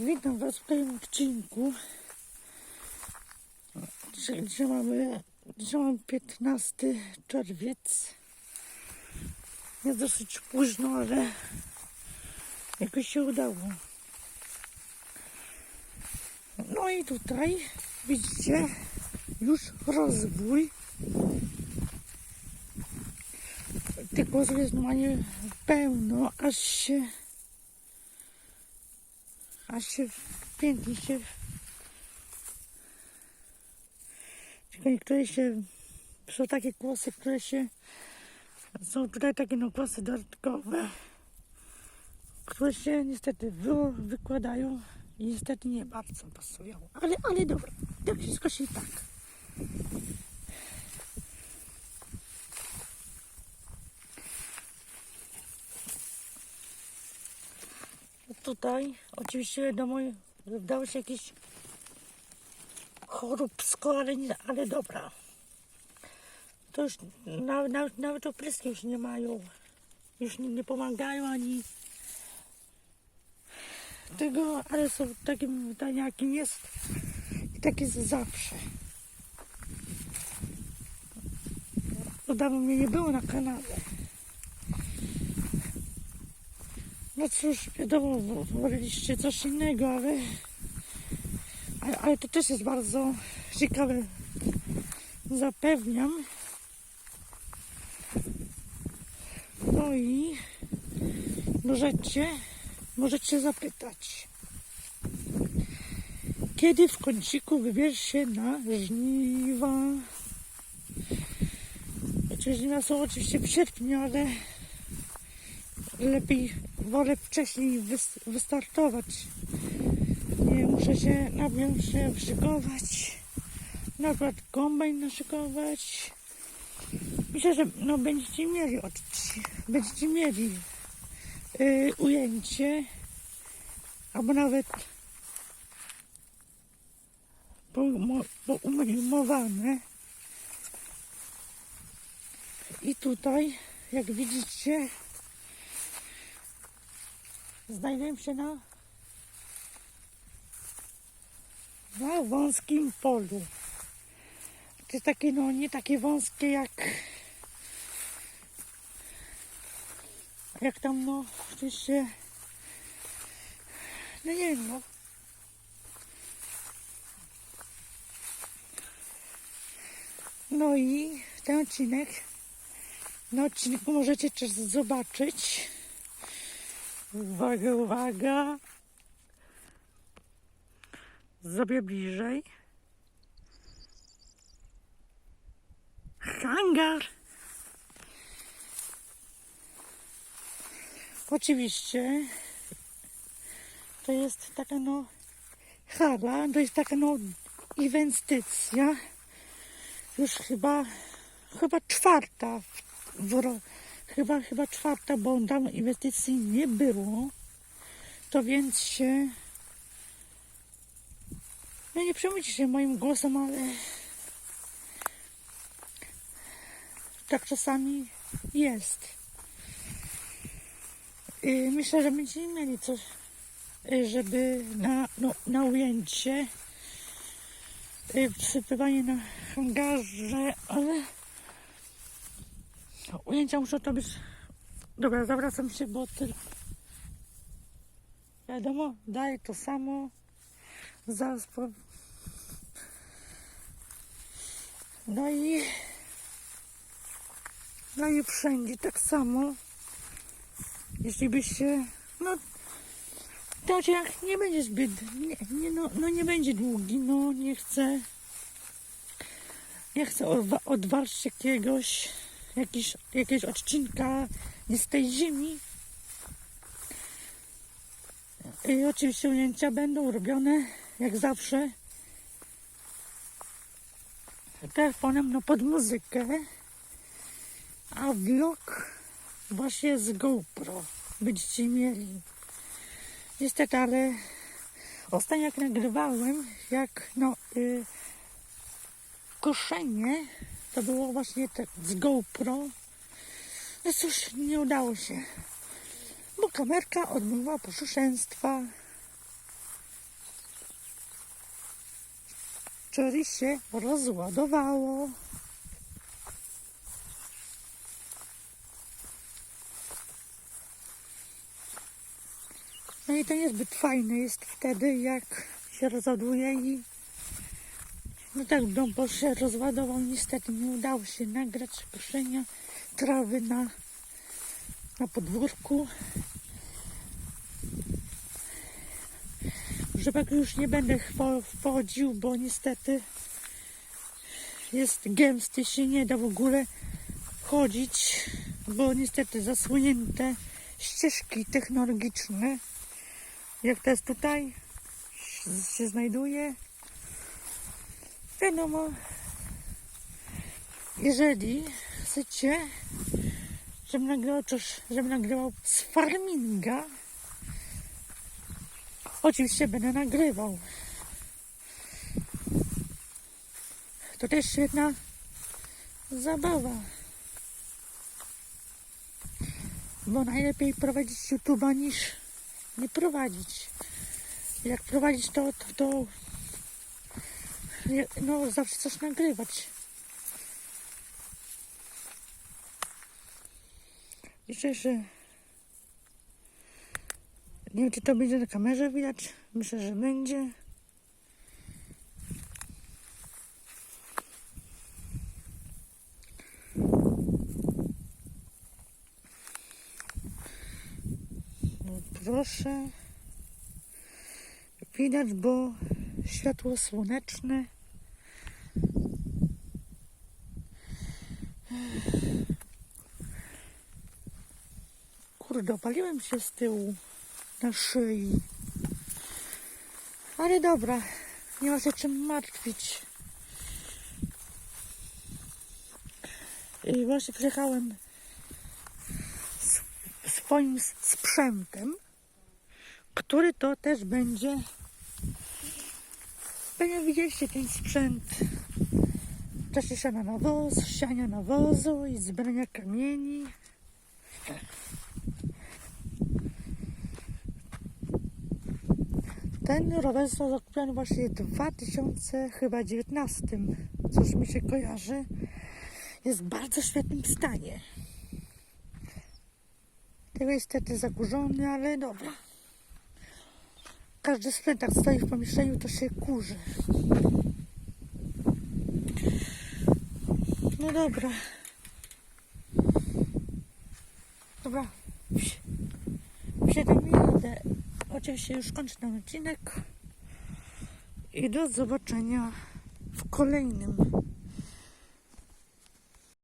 Witam Was w tym odcinku. Dzisiaj, mamy, dzisiaj mamy 15 czerwiec. Jest dosyć późno, ale jakoś się udało. No i tutaj widzicie już rozwój. Tych głosów jest normalnie pełno, aż się aż się pięknie się tylko niektóre się są takie głosy, które się są tutaj takie no głosy dodatkowe które się niestety wy, wykładają i niestety nie bardzo pasują. Ale, ale dobra, tak wszystko się i tak tutaj oczywiście wiadomo wdało się jakieś choróbsko, ale, nie, ale dobra. To już nawet, nawet, nawet opryski już nie mają. Już nie, nie pomagają ani tego, ale są takim pytania, jakim jest i tak jest zawsze. Dawno mnie nie było na kanale. No cóż, wiadomo, woleliście coś innego, ale, ale, ale to też jest bardzo ciekawe. Zapewniam. No i możecie, możecie zapytać, kiedy w kąciku wybierz się na żniwa? Znaczy, żniwa są oczywiście w sierpniu, ale lepiej wolę wcześniej wys- wystartować. Nie muszę się najpierw się szykować. Na przykład kombajn naszykować. Myślę, że no, będziecie mieli będziecie mieli yy, ujęcie albo nawet poumo- poumowane. I tutaj, jak widzicie, znajduję się na, na wąskim polu. To jest takie, no nie takie wąskie jak jak tam, no, oczywiście no nie wiem, no. No i ten odcinek, na odcinku możecie też zobaczyć Uwaga, uwaga. Zrobię bliżej. Hangar. Oczywiście to jest taka no hala, to jest taka no inwestycja. Już chyba, chyba czwarta w, w, chyba, chyba czwarta, bo tam inwestycji nie było. To więc się. No nie przejmujcie się moim głosem, ale tak czasami jest. I myślę, że będziemy mieli coś, y, żeby na, no, na ujęcie y, wsypywanie na hangarze, ale no, ujęcia muszą to być. Dobra, zawracam się, bo ty... wiadomo, daję to samo. Zaraz po... No i no i wszędzie tak samo. Jeśli byście no ten odcinek nie będzie zbyt nie, nie, no, no nie będzie długi, no nie chcę nie chcę odwa- odwalczyć jakiegoś jakiś, jakiegoś odcinka nie z tej ziemi. I oczywiście ujęcia będą robione jak zawsze telefonem no pod muzykę, a vlog właśnie z GoPro będziecie mieli. Niestety, ale ostatnio jak nagrywałem, jak no y, koszenie to było właśnie tak z GoPro. No cóż, nie udało się, bo kamerka odmówiła posłuszeństwa. czyli się rozładowało. No i to niezbyt fajne jest wtedy, jak się rozładuje i no tak, dom bo się rozładował. Niestety nie udało się nagrać koszenia trawy na, na podwórku. Rzepak już nie będę wchodził, bo niestety jest gęsty, się nie da w ogóle chodzić, bo niestety zasłonięte ścieżki technologiczne, jak jest tutaj, się znajduje. Wiadomo, jeżeli chcecie, żebym nagrywał, coś, żebym nagrywał z farminga, oczywiście będę nagrywał. To też świetna zabawa. Bo najlepiej prowadzić YouTube'a niż nie prowadzić. Jak prowadzić to, to, to no zawsze coś nagrywać. Myślę, że nie wiem, czy to będzie na kamerze widać. Myślę, że będzie. No, proszę. Widać, bo światło słoneczne. Kurde, opaliłem się z tyłu na szyi. Ale dobra, nie ma się czym martwić. I właśnie przyjechałem swoim sprzętem, który to też będzie. Pewnie widzieliście ten sprzęt czasie siania nawozu, siania nawozu i zbierania kamieni. Ten rower został zakupiony właśnie w 2000 chyba 19, coś mi się kojarzy. Jest w bardzo świetnym stanie. Tego niestety zakurzony, ale dobra. Każdy sprzęt jak stoi w pomieszczeniu, to się kurzy. No dobra. Wsiadam i jadę. Oczywiście już kończę ten odcinek. I do zobaczenia w kolejnym.